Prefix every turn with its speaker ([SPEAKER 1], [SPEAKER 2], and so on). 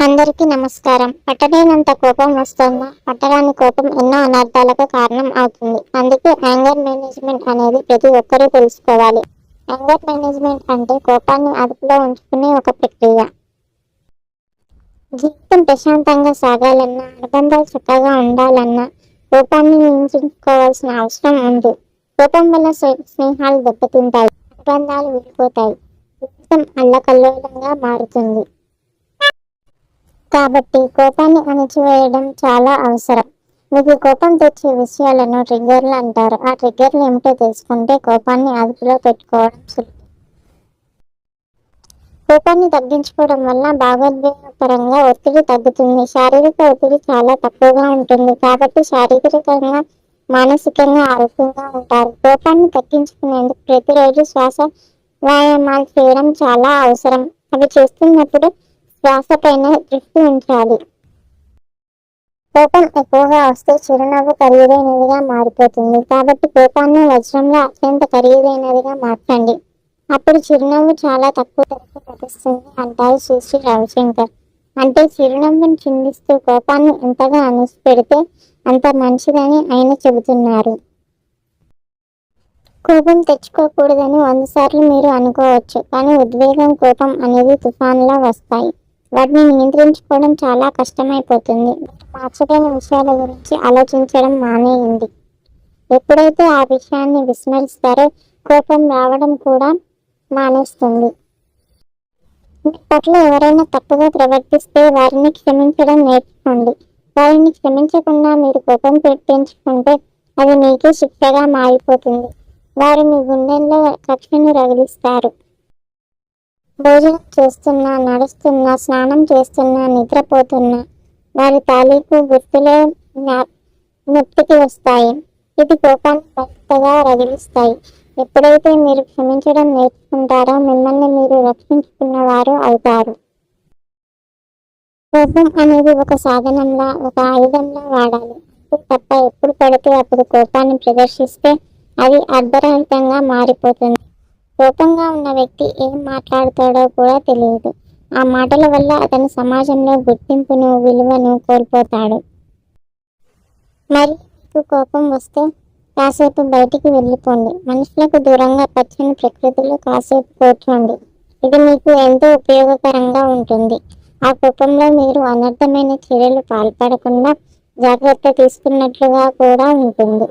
[SPEAKER 1] అందరికీ నమస్కారం. పట్టలేనంత కోపం వస్తుందా? పట్టరాని కోపం ఎన్నో అనర్థాలకు కారణం అవుతుంది. అందుకే యాంగర్ మేనేజ్మెంట్ అనేది ప్రతి ఒక్కరూ తెలుసుకోవాలి. యాంగర్ మేనేజ్మెంట్ అంటే కోపాన్ని అదుపులో ఉంచుకునే ఒక ప్రక్రియ. జీవితం ప్రశాంతంగా సాగాలన్నా అనుబంధాలు చక్కగా ఉండాలన్నా కోపాన్ని నియంత్రించుకోవాల్సిన అవసరం ఉంది. కోపం వల్ల స్నేహాలు దెబ్బతింటాయి అనుబంధాలు విడిపోతాయి. జీవితం అల్లకల్లోలంగా మారుతుంది. కాబట్టి కోపాన్ని అణచివేయడం చాలా అవసరం. మీకు కోపం తెచ్చే విషయాలను ట్రిగ్గర్లు అంటారు. ఆ ట్రిగ్గర్లు ఏమిటో తెలుసుకుంటే కోపాన్ని అదుపులో పెట్టుకోవడం సులభం. కోపాన్ని తగ్గించుకోవడం వల్ల భావోద్వేగపరంగా ఒత్తిడి తగ్గుతుంది. శారీరక ఒత్తిడి చాలా తక్కువగా ఉంటుంది కాబట్టి శారీరకంగా మానసికంగా ఆరోగ్యంగా ఉంటారు. కోపాన్ని తగ్గించుకునేందుకు ప్రతిరోజు శ్వాస వ్యాయామాలు చేయడం చాలా అవసరం. అవి చేస్తున్నప్పుడు శ్వాస పైన దృష్టి ఉంచాలి. కోపం ఎక్కువగా వస్తే చిరునవ్వు ఖరీదైనదిగా మారిపోతుంది. కాబట్టి కోపాన్ని వజ్రంలో అత్యంత ఖరీదైనదిగా మార్చండి. అప్పుడు చిరునవ్వు చాలా తక్కువ ధరకు లభిస్తుంది అంటారు శ్రీ రవిశంకర్ అంటే చిరునవ్వును చిందిస్తూ కోపాన్ని ఎంతగా అణిచిపెడితే అంత మంచిదని ఆయన చెబుతున్నారు. కోపం తెచ్చుకోకూడదని వంద సార్లు మీరు అనుకోవచ్చు కానీ ఉద్వేగం కోపం అనేది తుఫాన్లా వస్తాయి. వాటిని నియంత్రించుకోవడం చాలా కష్టమైపోతుంది. మార్చలేని విషయాల గురించి ఆలోచించడం మానేయండి. ఎప్పుడైతే ఆ విషయాన్ని విస్మరిస్తారో కోపం రావడం కూడా మానేస్తుంది. మీ పట్ల ఎవరైనా తప్పుగా ప్రవర్తిస్తే వారిని క్షమించడం నేర్చుకోండి. వారిని క్షమించకుండా మీరు కోపం పెంచుకుంటే అది మీకే శిక్షగా మారిపోతుంది. వారు మీ గుండెల్లో కక్షను రగిలిస్తారు. భోజనం చేస్తున్నా నడుస్తున్నా స్నానం చేస్తున్నా నిద్రపోతున్నా వారి తాలూకు గుర్తులే జ్ఞా- జ్ఞప్తికి వస్తాయి. ఇది కోపాన్ని మరింతగా రగిలిస్తాయి. ఎప్పుడైతే మీరు క్షమించడం నేర్చుకుంటారో మిమ్మల్ని మీరు రక్షించుకున్న వారు అవుతారు. కోపం అనేది ఒక సాధనంలా ఒక ఆయుధంలా వాడాలి. తప్ప ఎప్పుడు పడితే అప్పుడు కోపాన్ని ప్రదర్శిస్తే అది అర్ధరహితంగా మారిపోతుంది. కోపంగా ఉన్న వ్యక్తి ఏం మాట్లాడతాడో కూడా తెలియదు. ఆ మాటల వల్ల అతను సమాజంలో గుర్తింపును విలువను కోల్పోతాడు. మరి మీకు కోపం వస్తే కాసేపు బయటికి వెళ్ళిపోండి. మనుషులకు దూరంగా పచ్చని ప్రకృతిలో కాసేపు కూర్చోండి. ఇది మీకు ఎంతో ఉపయోగకరంగా ఉంటుంది. ఆ కోపంలో మీరు అనర్థమైన చర్యలు పాల్పడకుండా జాగ్రత్త తీసుకున్నట్లుగా కూడా ఉంటుంది.